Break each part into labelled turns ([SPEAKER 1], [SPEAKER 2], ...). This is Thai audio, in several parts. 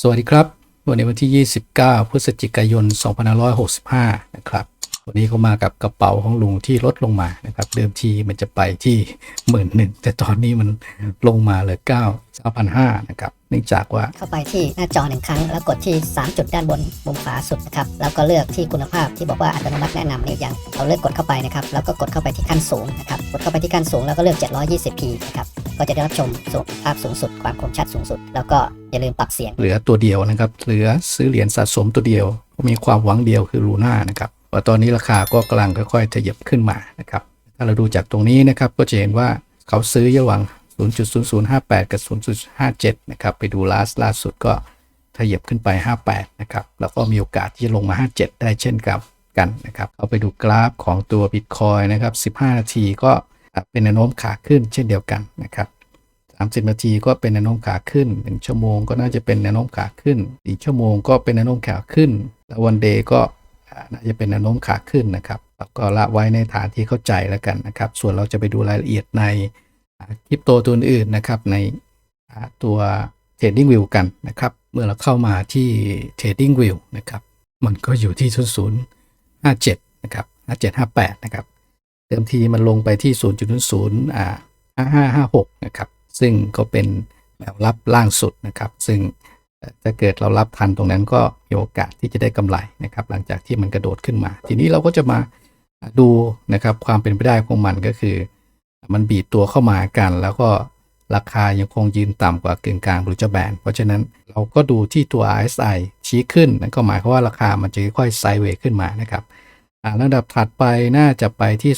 [SPEAKER 1] สวัสดีครับ วันนี้วันที่ 29 พฤศจิกายน 2565 นะครับ วันนี้เขามากับกระเป๋าของลุงที่ลดลงมานะครับ เดิมทีมันจะไปที่หมื่นหนึ่งแต่ตอนนี้มันลงมาเหลือ9 9,500นะครับ นื่องจากว่า
[SPEAKER 2] เข้าไปที่หน้าจอหนึ่งครั้ง แล้วกดที่ 3 จุดด้านบนมุมขวาสุดนะครับแล้วก็เลือกที่คุณภาพที่บอกว่าอัตโนมัติแนะนำเนี่ยยังเราเลือกกดเข้าไปนะครับแล้วก็กดเข้าไปที่ขั้นสูงนะครับกดเข้าไปที่ขั้นสูงแล้วก็เลือก 720p นะครับก็จะได้รับชมสูงภาพสูงสุด ความคมชัดสูงสุด แล้วก็อย่าลืมปรับเสียง
[SPEAKER 1] เหลือตัวเดียวนะครับ เหลือซื้อเหรียญสะสมตัวเดียว มีความหวังเดียวคือลูน่านะครับว่าตอนนี้ราคาก็กำลังค่อยๆทะยบขึ้นมานะครับ ถ้าเราดูจากตรงนี้นะครับก็จะเห็นว่าเขาซื้อระหว่าง 0.0058 กับ 0.57 นะครับ ไปดูล่าล่าสุดก็ทะยบขึ้นไป 58 นะครับ แล้วก็มีโอกาสที่จะลงมา 57 ได้เช่นกับกันนะครับ เอาไปดูกราฟของตัว Bitcoin นะครับ 15 นาทีก็เป็นแนวโน้มขาขึ้นเช่นเดียวกันนะครับ 30 นาทีก็เป็นแนวโน้มขาขึ้น 1 ชั่วโมงก็น่าจะเป็นแนวโน้มขาขึ้นอีกชั่วโมงก็เป็นแนวโน้มขาขึ้น แล้ววันเดย์ก็น่าจะเป็นแนวโน้มขาขึ้นนะครับแล้วก็ละไว้ในฐานที่เข้าใจแล้วกันนะครับ ส่วนเราจะไปดูรายละเอียดใน คริปโตตัวอื่นนะครับในตัว Trading View กันนะครับ เมื่อเราเข้ามาที่ Trading View นะครับ มันก็อยู่ที่ 0057 นะครับ 5758 นะครับ เดิมทีมันลงไปที่ 0.00อ่า5556 นะครับ ซึ่งก็เป็นแนวรับล่างสุดนะครับ ซึ่งถ้าเกิดเรารับทันตรงนั้นก็มีโอกาสที่จะได้กำไรนะครับ หลังจากที่มันกระโดดขึ้นมา ทีนี้เราก็จะมาดูนะครับความเป็นไปได้ของมันก็คือ มันบีบตัวเข้ามากัน แล้วก็ราคายังคงยืนต่ำกว่ากึ่งกลางบริจแบนเพราะฉะนั้นเราก็ดูที่ตัว RSI ชี้ขึ้นนั่นก็หมายความว่าราคามันจะค่อยไซด์เวย์ขึ้นมานะครับอ่าระดับถัดไปน่าจะไปที่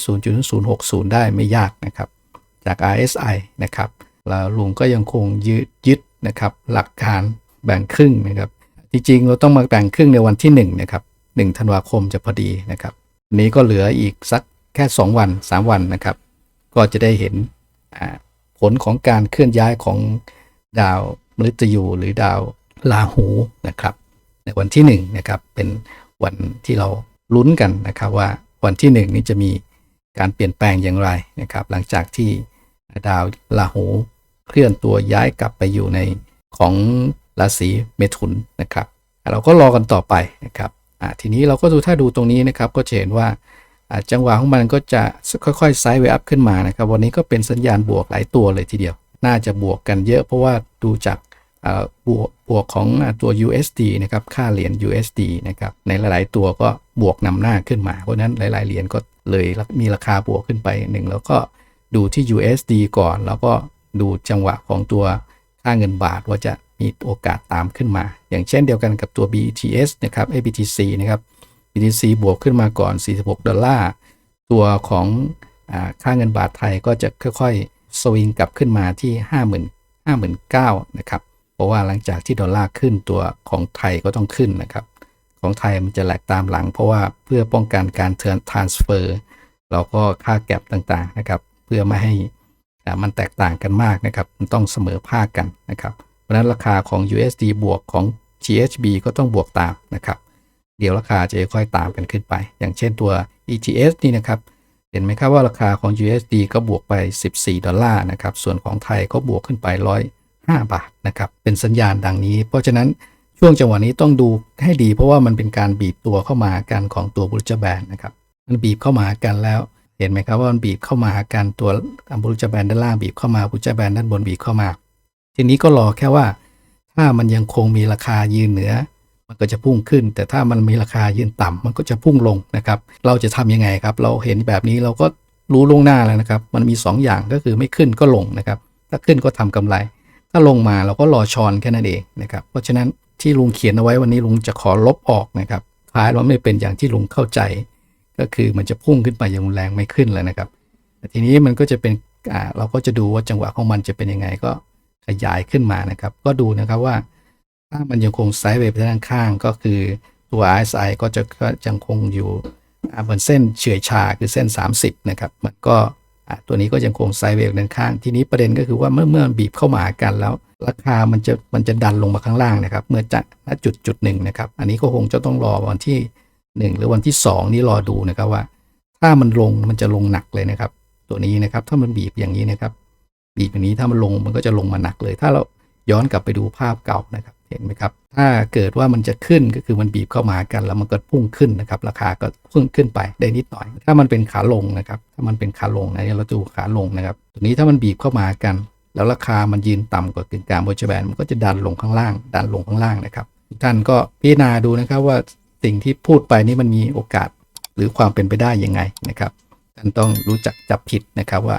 [SPEAKER 1] 0.060 ได้ไม่ยากนะครับ จาก RSI นะครับแล้วลุงก็ยังคงยึดยึดนะครับ หลักการแบ่งครึ่งนะครับ จริงๆ เราต้องมาแบ่งครึ่งในวันที่1นะครับ1ธันวาคมจะพอดีนะครับนนี้ก็เหลืออีกสักแค่ 2 วัน 3 วันนะครับ ก็จะได้เห็นผลของการเคลื่อนย้ายของดาวมฤตยูหรือดาวลาหูนะครับ ในวันที่1นะครับเป็นวันที่เราลุ้นกันนะครับว่าวันที่1นี้จะมีการเปลี่ยนแปลงอย่างไรนะครับ หลังจากที่ดาวลาหูเคลื่อนตัวย้ายกลับไปอยู่ในของราศีเมถุนนะครับ เราก็รอกันต่อไปนะครับทีนี้เราก็ดูถ้าดูตรงนี้นะครับก็จะเห็นว่า จังหวะของมันก็จะค่อยๆไซด์เวอัพขึ้นมานะครับ วันนี้ก็เป็นสัญญาณบวกหลายตัวเลยทีเดียว น่าจะบวกกันเยอะเพราะว่าดูจากบวกบวกของตัว USD นะครับ ค่าเหรียญ USD นะครับ ในหลาย ๆ ตัวก็บวกนำหน้าขึ้นมา เพราะฉะนั้นหลาย ๆ เหรียญก็เลยมีราคาบวกขึ้นไปหนึ่งแล้วก็ดูที่ USD ก่อน แล้วก็ดูจังหวะของตัวค่าเงินบาทว่าจะมีโอกาสตามขึ้นมา อย่างเช่นเดียวกันกับตัว BTS นะครับ ABTC นะครับ BTC บวกขึ้นมาก่อน 46 ดอลลาร์ ตัวของอค่าเงินบาทไทยก็จะค่อยๆ สวิงกลับขึ้นมาที่ 50,000 59,000นะครับ เพราะว่าหลังจากที่ดอลลาร์ขึ้นตัวของไทยก็ต้องขึ้นนะครับ ของไทยมันจะแหลกตามหลัง เพราะว่าเพื่อป้องกันการเทิร์นทรานสเฟอร์เราก็ค่าแก็บต่างๆนะครับ เพื่อไม่ให้มันแตกต่างกันมากนะครับ มันต้องเสมอภาคกันนะครับ เพราะฉะนั้นราคาของ USD บวกของ GHB ก็ต้องบวกตามนะครับ เดี๋ยวราคาจะค่อยตามกันขึ้นไป อย่างเช่นตัว ETS นี่นะครับเห็นไหมครับว่าราคาของ USD ก็บวกไป 14 ดอลลาร์นะครับ ส่วนของไทยก็บวกขึ้นไป 105 บาทนะครับ เป็นสัญญาณดังนี้ เพราะฉะนั้นช่วงจังหวะนี้ต้องดูให้ดี เพราะว่ามันเป็นการบีบตัวเข้ามากันของตัวบุลจแบนนะครับ มันบีบเข้ามาหากันแล้ว เห็นไหมครับว่ามันบีบเข้ามาหากันตัวบุลจแบนด้านล่างบีบเข้ามาบุลจแบนด้านบนบีบเข้ามา ทีนี้ก็รอแค่ว่า ถ้ามันยังคงมีราคายืนเหนือ มันก็จะพุ่งขึ้น แต่ถ้ามันมีราคายืนต่ำมันก็จะพุ่งลงนะครับ เราจะทำยังไงครับ เราเห็นแบบนี้เราก็รู้ล่วงหน้าแล้วนะครับ มันมี 2 อย่างก็คือไม่ขึ้นก็ลงนะครับ ถ้าขึ้นก็ทำกำไร ถ้าลงมาเราก็รอชอนแค่นั้นเองนะครับ เพราะฉะนั้นที่ลุงเขียนเอาไว้วันนี้ลุงจะขอลบออกนะครับท้ายเราไม่เป็นอย่างที่ลุงเข้าใจ ก็คือมันจะพุ่งขึ้นไปอย่างรุนแรงไม่ขึ้นแล้วนะครับแต่ทีนี้มันก็จะเป็นอ่าเราก็จะดูว่าจังหวะของมันจะเป็นยังไงก็ขยายขึ้นมานะครับ ก็ดูนะครับว่า ถ้ามันยังคงไซด์เวย์ไปด้านข้างก็คือตัว RSI ก็จะก็ยังคงอยู่บนเส้นเฉื่อยชาคือเส้น 30 นะครับ มันก็ตัวนี้ก็ยังคงไซด์เวย์ด้านข้าง ทีนี้ประเด็นก็คือว่าเมื่อเมื่อมันบีบเข้ามาหากันแล้ว ราคามันจะมันจะดันลงมาข้างล่างนะครับ เมื่อจะณจุดจุดหนึ่งนะครับ อันนี้ก็คงจะต้องรอวันที่ 1 หรือวันที่ 2 นี่รอดูนะครับว่า ถ้ามันลงมันจะลงหนักเลยนะครับ ตัวนี้นะครับถ้ามันบีบอย่างนี้นะครับ บีบอย่างนี้ถ้ามันลงมันก็จะลงมาหนักเลย ถ้าเราย้อนกลับไปดูภาพเก่านะครับ เห็นไหมครับ ถ้าเกิดว่ามันจะขึ้นก็คือมันบีบเข้ามากัน แล้วมันก็พุ่งขึ้นนะครับ ราคาก็พุ่งขึ้นไปได้นิดหน่อย ถ้ามันเป็นขาลงนะครับ ถ้ามันเป็นขาลงนะเราดูขาลงนะครับ ตัวนี้ถ้ามันบีบเข้ามากัน แล้วราคามันยืนต่ำกว่ากึ่งกลางโบลแบนมันก็จะดันลงข้างล่าง ดันลงข้างล่างนะครับ ท่านก็พิจารณาดูนะครับว่าสิ่งที่พูดไปนี่มันมีโอกาสหรือความเป็นไปได้ยังไงนะครับ ท่านต้องรู้จักจับผิดนะครับว่า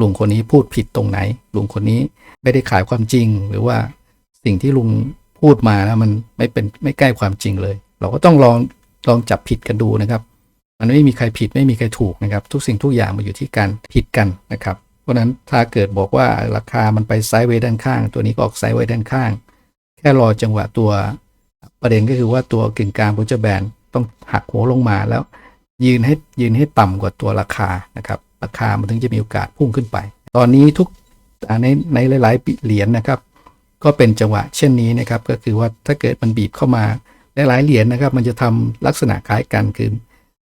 [SPEAKER 1] ลุงคนนี้พูดผิดตรงไหนลุงคนนี้ไม่ได้ขายความจริงหรือว่าสิ่งที่ลุง พูดมาแล้วมันไม่เป็นไม่ใกล้ความจริงเลย เราก็ต้องลองลองจับผิดกันดูนะครับ มันไม่มีใครผิดไม่มีใครถูกนะครับ ทุกสิ่งทุกอย่างมาอยู่ที่การผิดกันนะครับ เพราะนั้นถ้าเกิดบอกว่าราคามันไปไซด์เวย์ด้านข้าง ตัวนี้ก็ออกไซด์เวย์ด้านข้าง แค่รอจังหวะตัวประเด็นก็คือว่าตัวกึ่งกลางบูจแบนต้องหักหัวลงมาแล้ว ยืนให้ยืนให้ต่ำกว่าตัวราคานะครับ ราคามันถึงจะมีโอกาสพุ่งขึ้นไป ตอนนี้ทุกในในหลายๆเหรียญนะครับ ก็เป็นจังหวะเช่นนี้นะครับก็คือว่าถ้าเกิดมันบีบเข้ามาหลายๆเหรียญนะครับ มันจะทำลักษณะคล้ายกันคือ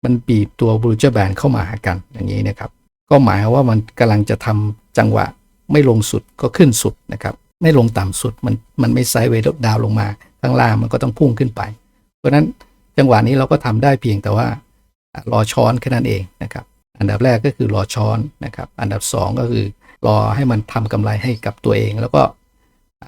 [SPEAKER 1] มันบีบตัวบรูเจอร์แบนเข้ามาหากันอย่างนี้นะครับ ก็หมายว่ามันกำลังจะทำจังหวะไม่ลงสุดก็ขึ้นสุดนะครับไม่ลงต่ำสุดมันมันไม่ไซด์เวย์ดาวลงมาข้างล่างมันก็ต้องพุ่งขึ้นไป เพราะฉะนั้นจังหวะนี้เราก็ทำได้เพียงแต่ว่าอ่ารอช้อนแค่นั้นเองนะครับ อันดับแรกก็คือรอช้อนนะครับ อันดับสองก็คือรอให้มันทำกำไรให้กับตัวเอง แล้วก็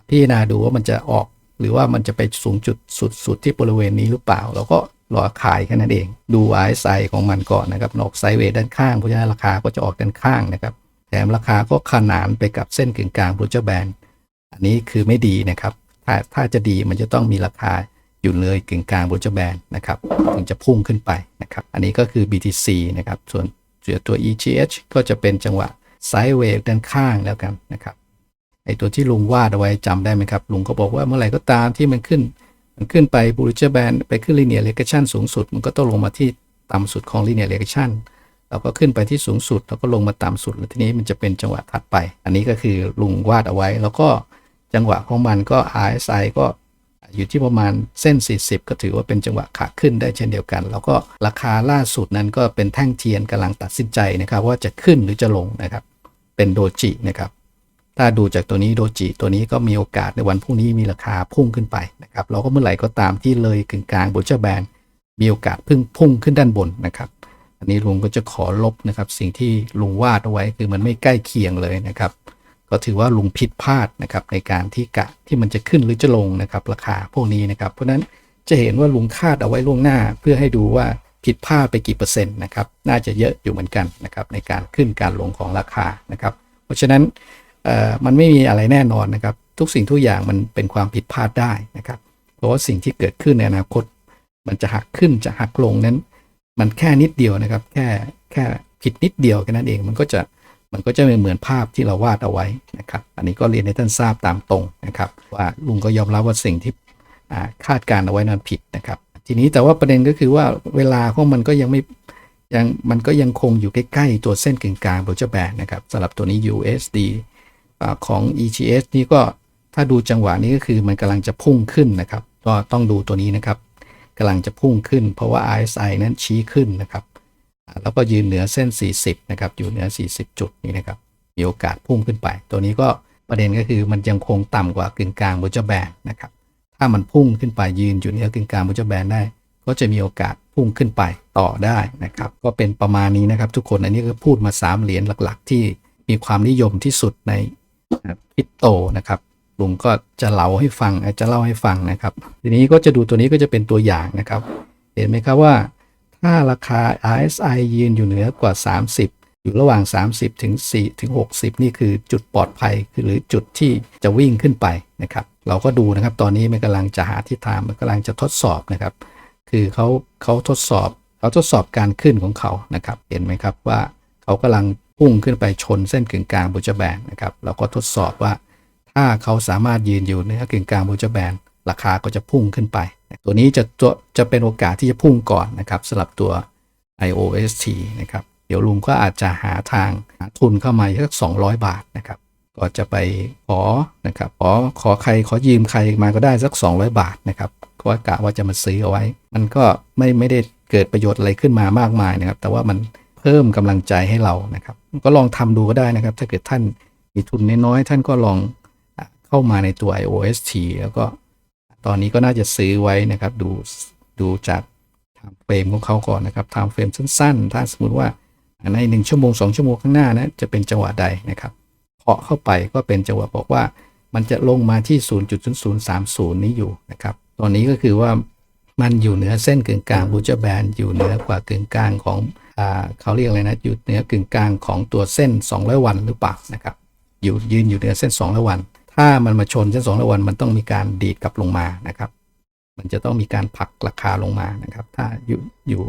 [SPEAKER 1] พิจารณาดูว่ามันจะออกหรือว่ามันจะไปสูงจุดสุดสุดที่บริเวณนี้หรือเปล่า เราก็รอขายแค่นั้นเอง ดู RSI ของมันก่อนนะครับออกไซเวด้านข้างเพราะฉะนั้นราคาก็จะออกด้านข้างนะครับ แถมราคาก็ขนานไปกับเส้นกึ่งกลางบรูเจอร์แบนอันนี้คือไม่ดีนะครับ ถ้าถ้าจะดีมันจะต้องมีราคาอยู่เลยกึ่งกลางบรูเจอร์แบนนะครับถึงจะพุ่งขึ้นไปนะครับ อันนี้ก็คือ BTC นะครับส่วนตัว EGH ก็จะเป็นจังหวะไซด์เวด้านข้างแล้วกันนะครับ ไอตัวที่ลุงวาดเอาไว้จำได้ไหมครับ ลุงก็บอกว่าเมื่อไหร่ก็ตามที่มันขึ้น มันขึ้นไปบู l เจอร์แบนไปขึ้น linear regression สูงสุด มันก็ต้องลงมาที่ต่ำสุดของ linear regression เราก็ขึ้นไปที่สูงสุดแล้วก็ลงมาต่ำสุด แล้วทีนี้มันจะเป็นจังหวะถัดไป อันนี้ก็คือลุงวาดเอาไว้ แล้วก็จังหวะของมันก็ RSI ก็อยู่ที่ประมาณเส้น 40 ก็ถือว่าเป็นจังหวะขาขึ้นได้เช่นเดียวกัน แล้วก็ราคาล่าสุดนั้นก็เป็นแท่งเทียนกำลังตัดสินใจนะครับ ว่าจะขึ้นหรือจะลงนะครับ เป็นโดจินะครับ ถ้าดูจากตัวนี้โดจิตัวนี้ก็มีโอกาสในวันพรุ่งนี้มีราคาพุ่งขึ้นไปนะครับเราก็เมื่อไหร่ก็ตามที่เลยกึ่งกลางบูเจอร์แบนมีโอกาสพึ่งพุ่งขึ้นด้านบนนะครับ อันนี้ลุงก็จะขอลบนะครับ สิ่งที่ลุงวาดเอาไว้คือมันไม่ใกล้เคียงเลยนะครับ ก็ถือว่าลุงผิดพลาดนะครับในการที่กะที่มันจะขึ้นหรือจะลงนะครับ ราคาพวกนี้นะครับ เพราะนั้นจะเห็นว่าลุงคาดเอาไว้ล่วงหน้า เพื่อให้ดูว่าผิดพลาดไปกี่เปอร์เซ็นต์นะครับ น่าจะเยอะอยู่เหมือนกันนะครับในการขึ้นการลงของราคานะครับ เพราะฉะนั้น มันไม่มีอะไรแน่นอนนะครับ ทุกสิ่งทุกอย่างมันเป็นความผิดพลาดได้นะครับ เพราะว่าสิ่งที่เกิดขึ้นในอนาคต มันจะหักขึ้นจะหักลงนั้น มันแค่นิดเดียวนะครับ แค่แค่ผิดนิดเดียวแค่นั้นเองมันก็จะมันก็จะไม่เหมือนภาพที่เราวาดเอาไว้นะครับ อันนี้ก็เรียนให้ท่านทราบตามตรงนะครับ ว่าลุงก็ยอมรับว่าสิ่งที่คาดการเอาไว้นั้นผิดนะครับ ทีนี้แต่ว่าประเด็นก็คือว่าเวลาของมันก็ยังไม่ยังมันก็ยังคงอยู่ใกล้ๆตัวเส้นกึ่งกลางโบลเจอร์แบนนะครับสำหรับตัวนี้ USD ของ EGS นี่ก็ถ้าดูจังหวะนี้ก็คือมันกำลังจะพุ่งขึ้นนะครับ ก็ต้องดูตัวนี้นะครับกำลังจะพุ่งขึ้น เพราะว่า RSI นั้นชี้ขึ้นนะครับแล้วก็ยืนเหนือเส้น 40 นะครับ อยู่เหนือ 40 จุดนี้นะครับ มีโอกาสพุ่งขึ้นไป ตัวนี้ก็ประเด็นก็คือมันยังคงต่ำกว่ากึ่งกลางบลเจแบนนะครับ ถ้ามันพุ่งขึ้นไปยืนอยู่เหนือกึ่งกลางบลเจแบนได้ ก็จะมีโอกาสพุ่งขึ้นไปต่อได้นะครับ ก็เป็นประมาณนี้นะครับ ทุกคน อันนี้ก็พูดมา 3 เหรียญหลัก ๆ ที่มีความนิยมที่สุดใน คริปโตนะครับลุงก็จะเล่าให้ฟังจะเล่าให้ฟังนะครับ ทีนี้ก็จะดูตัวนี้ก็จะเป็นตัวอย่างนะครับ เห็นไหมครับว่า ถ้าราคา RSI ยืนอยู่เหนือกว่า 30 อยู่ระหว่าง 30 ถึง4ถึง60 นี่คือจุดปลอดภัยคือหรือจุดที่จะวิ่งขึ้นไปนะครับ เราก็ดูนะครับ ตอนนี้มันกำลังจะหาทิศทางมันกำลังจะทดสอบนะครับ คือเขาเขาทดสอบเขาทดสอบการขึ้นของเขานะครับ เห็นไหมครับว่าเขากำลัง พุ่งขึ้นไปชนเส้นกึ่งกลางบูจแบนนะครับเราก็ทดสอบว่า ถ้าเขาสามารถยืนอยู่เหนือกึ่งกลางบูจแบนราคาก็จะพุ่งขึ้นไป ตัวนี้จะจะจะเป็นโอกาสที่จะพุ่งก่อนนะครับสำหรับตัว IOST นะครับ เดี๋ยวลุงก็อาจจะหาทางหาทุนเข้ามาสัก200 บาทนะครับ ก็จะไปขอนะครับขอขอใครขอยืมใครมาก็ได้สัก 200 บาทนะครับก็กะว่าจะมาซื้อเอาไว้ มันก็ไม่ไม่ได้เกิดประโยชน์อะไรขึ้นมามากมายนะครับ แต่ว่ามัน พิ่มกำลังใจให้เรานะครับ ก็ลองทำดูก็ได้นะครับ ถ้าเกิดท่านมีทุนน้อยๆท่านก็ลองเข้ามาในตัว IOST แล้วก็ตอนนี้ก็น่าจะซื้อไว้นะครับ ดูดูจากไทม์เฟรมของเขาก่อนนะครับไทม์เฟรมสั้น ๆ ถ้าสมมติว่าในหนึ่งชั่วโมงสองชั่วโมงข้างหน้านะจะเป็นจังหวะใดนะครับเคาะเข้าไปก็เป็นจังหวะบอกว่า มันจะลงมาที่ 0.0030 นี้อยู่นะครับ ตอนนี้ก็คือว่ามันอยู่เหนือเส้นกึ่งกลางบูจแบนอยู่เหนือกว่ากึ่งกลางของ เขาเรียกอะไรนะอยู่เหนือกึ่งกลางของตัวเส้น 200 วันหรือเปล่านะครับอยู่ยืนอยู่เหนือเส้น 200 วัน ถ้ามันมาชนเส้น 200 วัน มันต้องมีการดีดกลับลงมานะครับ มันจะต้องมีการผลักราคาลงมานะครับ ถ้าอยู่อยู่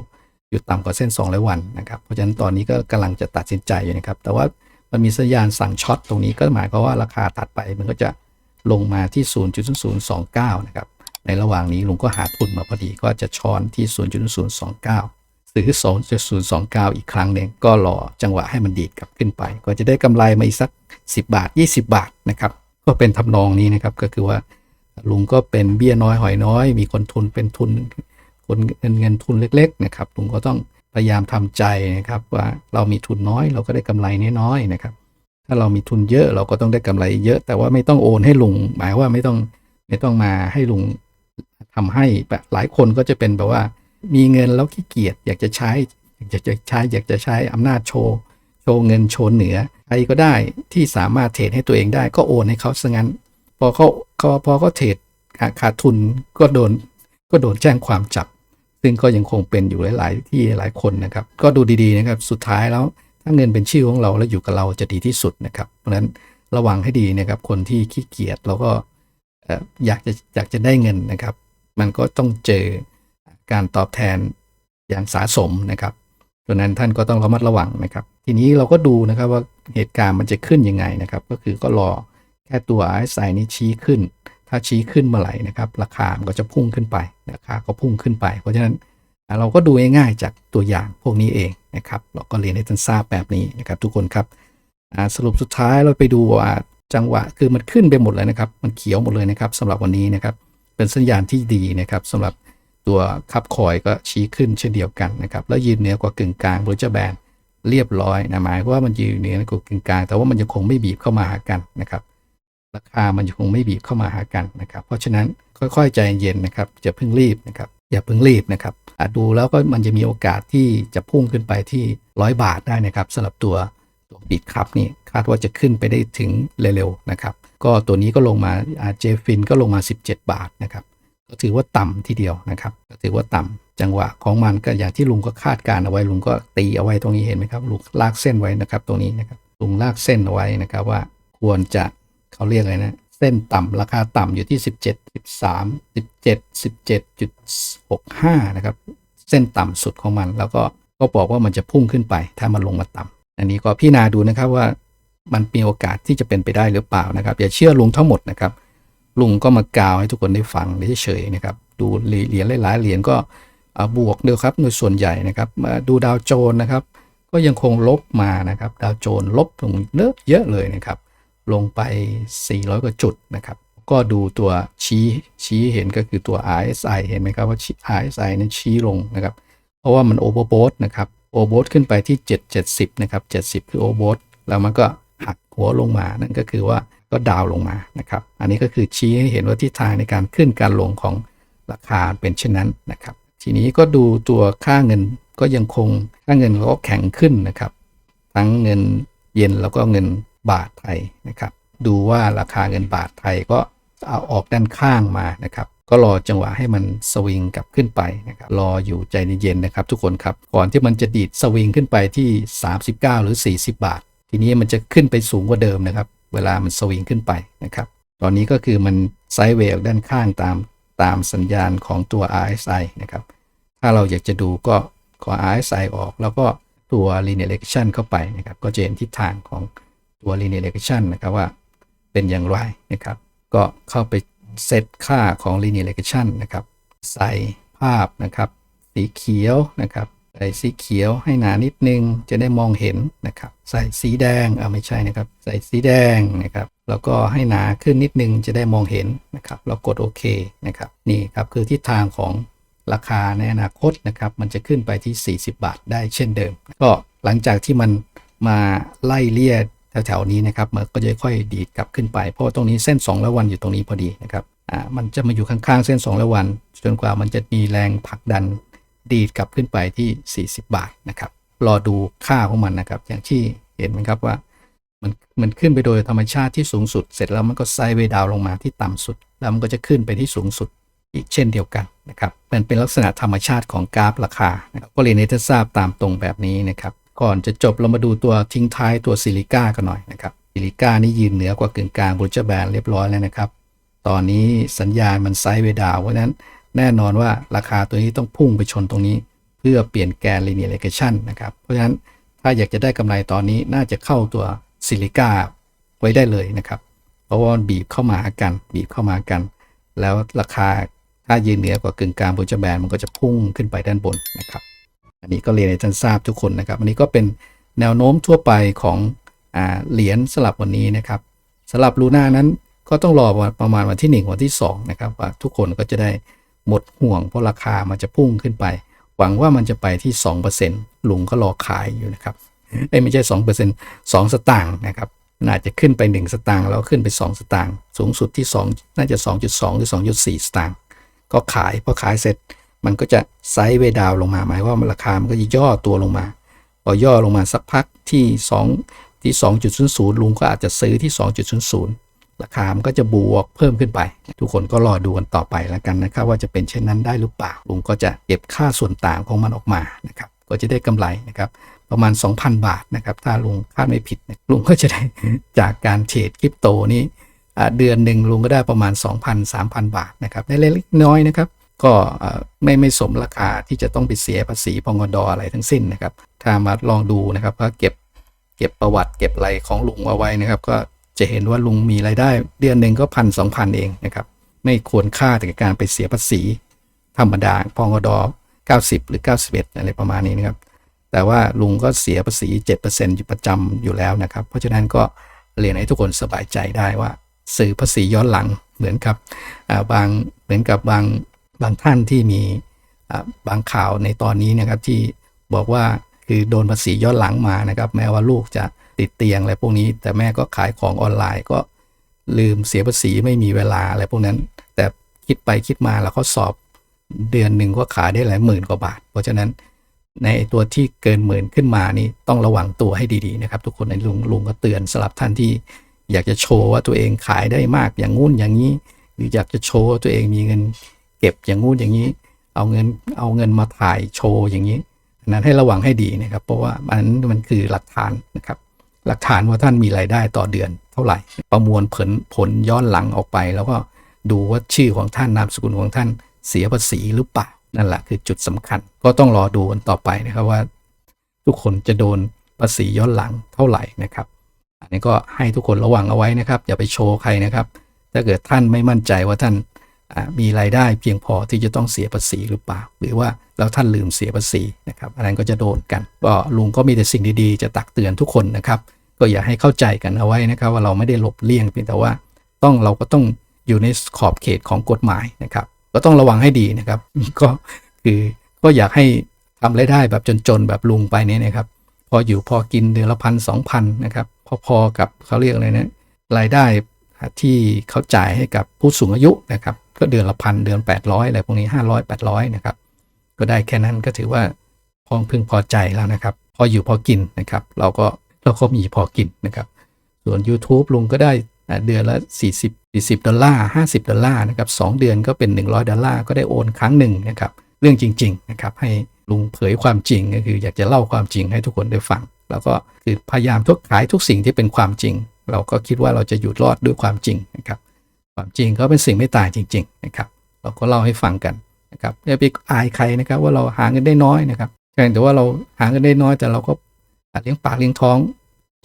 [SPEAKER 1] อยู่ต่ำกว่าเส้น 200 วันนะครับ เพราะฉะนั้นตอนนี้ก็กำลังจะตัดสินใจอยู่นะครับ แต่ว่ามันมีสัญญาณสั่งช็อตตรงนี้ก็หมายความว่าราคาถัดไปมันก็จะลงมาที่ 0.0029 นะครับ ในระหว่างนี้ลุงก็หาทุนมาพอดีก็จะช้อนที่ 0.029 ซื้อ2.029 อีกครั้งหนึ่งก็รอจังหวะให้มันดีดกลับขึ้นไป ก็จะได้กำไรมาอีกสัก 10 บาท 20 บาทนะครับ ก็เป็นทำนองนี้นะครับ ก็คือว่าลุงก็เป็นเบี้ยน้อยหอยน้อย มีคนทุนเป็นทุนคนเงินเงินทุนเล็ก ๆ นะครับ ลุงก็ต้องพยายามทำใจนะครับว่าเรามีทุนน้อยเราก็ได้กำไรน้อยๆนะครับ ถ้าเรามีทุนเยอะเราก็ต้องได้กำไรเยอะ แต่ว่าไม่ต้องโอนให้ลุง หมายว่าไม่ต้องไม่ต้องมาให้ลุงทำให้แบบหลายคนก็จะเป็นแบบว่า มีเงินแล้วขี้เกียจอยากจะใช้ อยากจะใช้อยากจะใช้อำนาจโชว์โชว์เงินโชว์เหนือใครก็ได้ที่สามารถเทรดให้ตัวเองได้ก็โอนให้เขาซะงั้น พอเขาเขาพอเขาเทรดขาขาดทุนก็โดนก็โดนแจ้งความจับ ซึ่งก็ยังคงเป็นอยู่หลาย ๆ ที่หลายคนนะครับ ก็ดูดีๆนะครับสุดท้ายแล้วถ้าเงินเป็นชื่อของเราแล้วอยู่กับเราจะดีที่สุดนะครับ เพราะฉะนั้นระวังให้ดีนะครับ คนที่ขี้เกียจแล้วก็อยากจะอยากจะได้เงินนะครับ มันก็ต้องเจอ การตอบแทนอย่างสาสมนะครับดังนั้นท่านก็ต้องระมัดระวังนะครับ ทีนี้เราก็ดูนะครับว่าเหตุการณ์มันจะขึ้นยังไงนะครับ ก็คือก็รอแค่ตัว RSI นี้ชี้ขึ้น ถ้าชี้ขึ้นเมื่อไหร่นะครับ ราคามันก็จะพุ่งขึ้นไปราคาก็พุ่งขึ้นไป เพราะฉะนั้นเราก็ดูง่ายๆจากตัวอย่างพวกนี้เองนะครับ เราก็เรียนให้ท่านทราบแบบนี้นะครับ ทุกคนครับสรุปสุดท้ายเราไปดูว่าจังหวะคือมันขึ้นไปหมดเลยนะครับ มันเขียวหมดเลยนะครับสำหรับวันนี้นะครับ เป็นสัญญาณที่ดีนะครับสำหรับ ตัวคับคอยก็ชี้ขึ้นเช่นเดียวกันนะครับ แล้วยืนเหนือกว่ากึ่งกลางบริจแบนเรียบร้อยนะหมายว่ามันยืนเหนือกว่ากึ่งกลาง แต่ว่ามันยังคงไม่บีบเข้ามาหากันนะครับ ราคามันยังคงไม่บีบเข้ามาหากันนะครับ เพราะฉะนั้นค่อยๆใจเย็นนะครับอย่าเพิ่งรีบนะครับอย่าเพิ่งรีบนะครับอาจดูแล้วก็มันจะมีโอกาสที่จะพุ่งขึ้นไปที่ร้อยบาทได้นะครับสำหรับตัวตัวบิตครับนี่คาดว่าจะขึ้นไปได้ถึงเร็วๆนะครับ ก็ตัวนี้ก็ลงมาเจฟินก็ลงมา 17 บาทนะครับ ก็ถือว่าต่ำทีเดียวนะครับก็ถือว่าต่ำจังหวะของมันก็อย่างที่ลุงก็คาดการเอาไว้ลุงก็ตีเอาไว้ตรงนี้เห็นไหมครับลุงลากเส้นไว้นะครับตรงนี้นะครับลุงลากเส้นเอาไว้นะครับว่าควรจะเขาเรียกอะไรนะเส้นต่ำราคาต่ำอยู่ที่ 17 13 17 17.65นะครับเส้นต่ำสุดของมัน แล้วก็ก็บอกว่ามันจะพุ่งขึ้นไป ถ้ามันลงมาต่ำอันนี้ก็พี่นาดูนะครับว่ามันมีโอกาสที่จะเป็นไปได้หรือเปล่านะครับอย่าเชื่อลุงทั้งหมดนะครับ ลุงก็มากล่าวให้ทุกคนได้ฟังเฉยๆนะครับดูเหรียญหลายๆเหรียญก็อ่าบวกเดียวครับโดยส่วนใหญ่นะครับมาดูดาวโจนส์นะครับ ก็ยังคงลบมานะครับ ดาวโจนส์ลบลงเยอะเยอะเลยนะครับ ลงไป 400 กว่าจุดนะครับ ก็ดูตัวชี้ชี้เห็นก็คือตัว RSI เห็นไหมครับว่า RSI นั้นชี้ลงนะครับ เพราะว่ามันโอเวอร์โบทนะครับโอเวอร์โบทขึ้นไปที่ 770 นะครับ 70 คือโอเวอร์โบทแล้วมันก็หักหัวลงมานั่นก็คือว่า ก็ดาวลงมานะครับ อันนี้ก็คือชี้ให้เห็นว่าทิศทางในการขึ้นการลงของราคาเป็นเช่นนั้นนะครับ ทีนี้ก็ดูตัวค่าเงินก็ยังคงค่าเงินก็แข็งขึ้นนะครับ ทั้งเงินเยนแล้วก็เงินบาทไทยนะครับ ดูว่าราคาเงินบาทไทยก็เอาออกด้านข้างมานะครับก็รอจังหวะให้มันสวิงกลับขึ้นไปนะครับรออยู่ใจเย็นๆนะครับ ทุกคนครับก่อนที่มันจะดีดสวิงขึ้นไปที่ 39 หรือ 40 บาท ทีนี้มันจะขึ้นไปสูงกว่าเดิมนะครับ เวลามันสวิงขึ้นไปนะครับ ตอนนี้ก็คือมันไซด์เวย์ออกด้านข้างตามตามสัญญาณของตัว RSI นะครับ ถ้าเราอยากจะดูก็ขอ RSI ออก แล้วก็ตัว linear regression เข้าไปนะครับ ก็จะเห็นทิศทางของตัว linear regression นะครับว่าเป็นอย่างไรนะครับ ก็เข้าไปเซตค่าของ linear regression นะครับ ใส่ภาพนะครับ สีเขียวนะครับ ใส่สีเขียวให้หนานิดนึงจะได้มองเห็นนะครับ ใส่สีแดงเอาไม่ใช่นะครับ ใส่สีแดงนะครับแล้วก็ให้หนาขึ้นนิดนึงจะได้มองเห็นนะครับแล้วกดโอเคนะครับ นี่ครับคือทิศทางของราคาในอนาคตนะครับ มันจะขึ้นไปที่ 40 บาทได้เช่นเดิม ก็หลังจากที่มันมาไล่เลี่ยแถวๆนี้นะครับมันก็จะค่อยดีดกลับขึ้นไป เพราะว่าตรงนี้เส้น 2ล้ววันอยู่ตรงนี้พอดีนะครับอ่ามันจะมาอยู่ข้างๆเส้น200วัน จนกว่ามันจะมีแรงผลักดัน ดีดกลับขึ้นไปที่ 40 บาทนะครับ รอดูค่าของมันนะครับ อย่างที่เห็นไหมครับว่ามันมันขึ้นไปโดยธรรมชาติที่สูงสุด เสร็จแล้วมันก็ไซด์เวดาวน์ลงมาที่ต่ำสุด แล้วมันก็จะขึ้นไปที่สูงสุดอีกเช่นเดียวกันนะครับมันเป็นลักษณะธรรมชาติของกราฟราคานะครับก็เรียนให้ท่านทราบตามตรงแบบนี้นะครับ ก่อนจะจบเรามาดูตัวทิ้งท้ายตัวซิลิก้ากันหน่อยนะครับซิลิก้านี่ยืนเหนือกว่ากึ่งกลางบูจแบนเรียบร้อยแล้วนะครับ ตอนนี้สัญญาณมันไซด์เวดาวน์เพราะนั้น แน่นอนว่าราคาตัวนี้ต้องพุ่งไปชนตรงนี้ เพื่อเปลี่ยนแกน linear regression นะครับ เพราะฉะนั้นถ้าอยากจะได้กำไรตอนนี้น่าจะเข้าตัวซิลิก้าไว้ได้เลยนะครับ เพราะว่าบีบเข้ามาหากัน บีบเข้ามากัน แล้วราคาถ้ายืนเหนือกว่ากึ่งกลางบูจแบนมันก็จะพุ่งขึ้นไปด้านบนนะครับ อันนี้ก็เรียนให้ท่านทราบทุกคนนะครับ อันนี้ก็เป็นแนวโน้มทั่วไปของอเหรียญสลับวันนี้นะครับสลับลูน่านั้นก็ต้องรอประมาณวันที่ 1 วันที่2นะครับว่าทุกคนก็จะได้ หมดห่วงเพราะราคามันจะพุ่งขึ้นไป หวังว่ามันจะไปที่ 2%ลุงก็รอขายอยู่นะครับเอ้ไม่ใช่ 2% 2 สตางค์นะครับน่าจะขึ้นไป 1 สตางค์แล้วขึ้นไป 2 สตางค์สูงสุดที่ 2 น่าจะ 2.2 หรือ 2.4 สตางค์ก็ขายพอขายเสร็จมันก็จะไซด์เวดาวน์ลงมาหมายว่าราคามันก็จะย่อตัวลงมา พอย่อลงมาสักพักที่ 2 ที่ 2.00 ลุงก็อาจจะซื้อที่ 2.00 ราคามันก็จะบวกเพิ่มขึ้นไป ทุกคนก็รอดูกันต่อไปแล้วกันนะครับ ว่าจะเป็นเช่นนั้นได้หรือเปล่าลุงก็จะเก็บค่าส่วนต่างของมันออกมานะครับก็จะได้กำไรนะครับประมาณ 2,000 บาทนะครับถ้าลุงคาดไม่ผิดนะลุงก็จะได้จากการเทรดคริปโตนี้เดือนหนึ่งลุงก็ได้ประมาณ 2,000-3,000 บาทนะครับได้เล็กน้อยนะครับก็ไม่ไม่สมราคาที่จะต้องไปเสียภาษีพองดออะไรทั้งสิ้นนะครับ ถ้ามาลองดูนะครับว่าเก็บเก็บประวัติเก็บอะไรของลุงเอาไว้นะครับ ก็ จะเห็นว่าลุงมีรายได้ เดือนหนึ่งก็พันสองพันเองนะครับไม่ควรค่าแต่การไปเสียภาษีธรรมดาพองด90 หรือ 91 อะไรประมาณนี้นะครับ แต่ว่าลุงก็เสียภาษี 7%อยู่ประจำอยู่แล้วนะครับ เพราะฉะนั้นก็เรียนให้ทุกคนสบายใจได้ว่าสื่อภาษีย้อนหลังเหมือนกับาบางเหมือนกับบางบางท่านที่มีาบางข่าวในตอนนี้นะครับที่บอกว่า คือโดนภาษีย้อนหลังมานะครับ แม้ว่าลูกจะติดเตียงอะไรพวกนี้ แต่แม่ก็ขายของออนไลน์ก็ลืมเสียภาษีไม่มีเวลาอะไรพวกนั้น แต่คิดไปคิดมาแล้วเขาสอบเดือนหนึ่งก็ขายได้หลายหมื่นกว่าบาท เพราะฉะนั้นในตัวที่เกินหมื่นขึ้นมานี่ต้องระวังตัวให้ดีๆนะครับ ทุกคนในลุงลุงก็เตือนสำหรับท่านที่ อยากจะโชว์ว่าตัวเองขายได้มากอย่างงู้นอย่างนี้ หรืออยากจะโชว์ว่าตัวเองมีเงิน เก็บอย่างงู้นอย่างนี้ เอาเงินเอาเงินมาถ่ายโชว์อย่างนี้ นั้นให้ระวังให้ดีนะครับ เพราะว่ามันมันคือหลักฐานนะครับ หลักฐานว่าท่านมีรายได้ต่อเดือนเท่าไหร่ ประมวลผลผลย้อนหลังออกไป แล้วก็ดูว่าชื่อของท่านนามสกุลของท่านเสียภาษีหรือเปล่านั่นแหละคือจุดสำคัญ ก็ต้องรอดูกันต่อไปนะครับว่า ทุกคนจะโดนภาษีย้อนหลังเท่าไหร่นะครับ อันนี้ก็ให้ทุกคนระวังเอาไว้นะครับ อย่าไปโชว์ใครนะครับ ถ้าเกิดท่านไม่มั่นใจว่าท่าน มีรายได้เพียงพอที่จะต้องเสียภาษีหรือเปล่า หรือว่าแล้วท่านลืมเสียภาษีนะครับอันนั้นก็จะโดนกันก็ลุงก็มีแต่สิ่งดีๆ จะตักเตือนทุกคนนะครับ ก็อย่าให้เข้าใจกันเอาไว้นะครับ ว่าเราไม่ได้หลบเลี่ยงเพียงแต่ว่าต้องเราก็ต้องอยู่ในขอบเขตของกฎหมายนะครับ ก็ต้องระวังให้ดีนะครับ ก็คือก็อยากให้ทำรายได้แบบจนๆแบบลุงไปเนี่ยนะครับ พออยู่พอกินเดือนละพันสองพันนะครับพอๆกับเขาเรียกอะไรนะรายได้ ที่เขาจ่ายให้กับผู้สูงอายุนะครับก็เดือนละพันเดือน 800อะไรพวกนี้ 500 800นะครับก็ได้แค่นั้นก็ถือว่าพอพึงพอใจแล้วนะครับ พออยู่พอกินนะครับ เราก็เราก็มีพอกินนะครับ ส่วน YouTube ลุงก็ได้เดือนละ 40 40 ดอลลาร์ 50 ดอลลาร์นะครับ2เดือนก็เป็น 100 ดอลลาร์ก็ได้โอนครั้งหนึ่งนะครับ เรื่องจริง ๆ นะครับ ให้ลุงเผยความจริงก็คืออยากจะเล่าความจริงให้ทุกคนได้ฟัง แล้วก็คือพยายามทุกขายทุกสิ่งที่เป็นความจริง เราก็คิดว่าเราจะอยู่รอดด้วยความจริงนะครับ ความจริงก็เป็นสิ่งไม่ตายจริง ๆ นะครับ เราก็เล่าให้ฟังกันนะครับอย่าไปอายใครนะครับ ว่าเราหาเงินได้น้อยนะครับแต่ว่าเราหาเงินได้น้อยแต่เราก็เลี้ยงปากเลี้ยงท้อง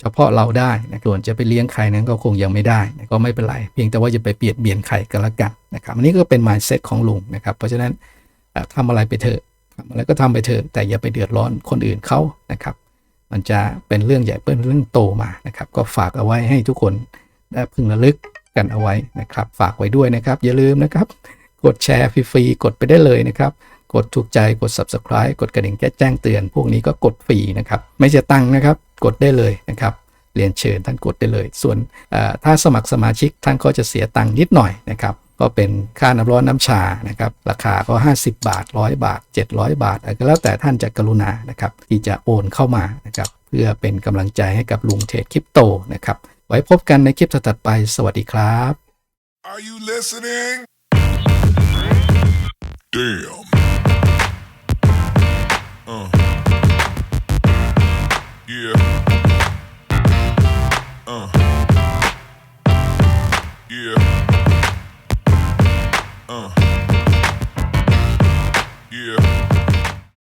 [SPEAKER 1] เฉพาะเราได้นะส่วนจะไปเลี้ยงใครนั้นก็คงยังไม่ได้นะก็ไม่เป็นไร เพียงแต่ว่าจะไปเบียดเบียนใครกันละกันนะครับอันนี้ก็เป็น mindset ของลุงนะครับ เพราะฉะนั้นเอ่อทำอะไรไปเถอะทำอะไรก็ทำไปเถอะแต่อย่าไปเดือดร้อนคนอื่นเขานะครับ มันจะเป็นเรื่องใหญ่เป็นเรื่องโตมานะครับ ก็ฝากเอาไว้ให้ทุกคนได้พึงระลึกกันเอาไว้นะครับ ฝากไว้ด้วยนะครับ อย่าลืมนะครับ กดแชร์ฟรีๆกดไปได้เลยนะครับกดถูกใจกด subscribe กดกระดิ่งแจ้งเตือน พวกนี้ก็กดฟรีนะครับ ไม่เสียตังค์นะครับ กดได้เลยนะครับ เรียนเชิญท่านกดได้เลย ส่วนถ้าสมัครสมาชิกท่านก็จะเสียตังค์นิดหน่อยนะครับ ก็เป็นค่าน้ำร้อนน้ำชานะครับราคาก็ 50 บาท 100 บาท 700 บาทอะไรก็แล้วแต่ท่านจะกรุณานะครับที่จะโอนเข้ามานะครับเพื่อเป็นกำลังใจให้กับลุงเทรดคริปโตนะครับไว้พบกันในคลิปถัดไป สวัสดีครับ
[SPEAKER 3] Are you listening? Damn. Uh. Yeah. Uh. Yeah. Uh. Yeah.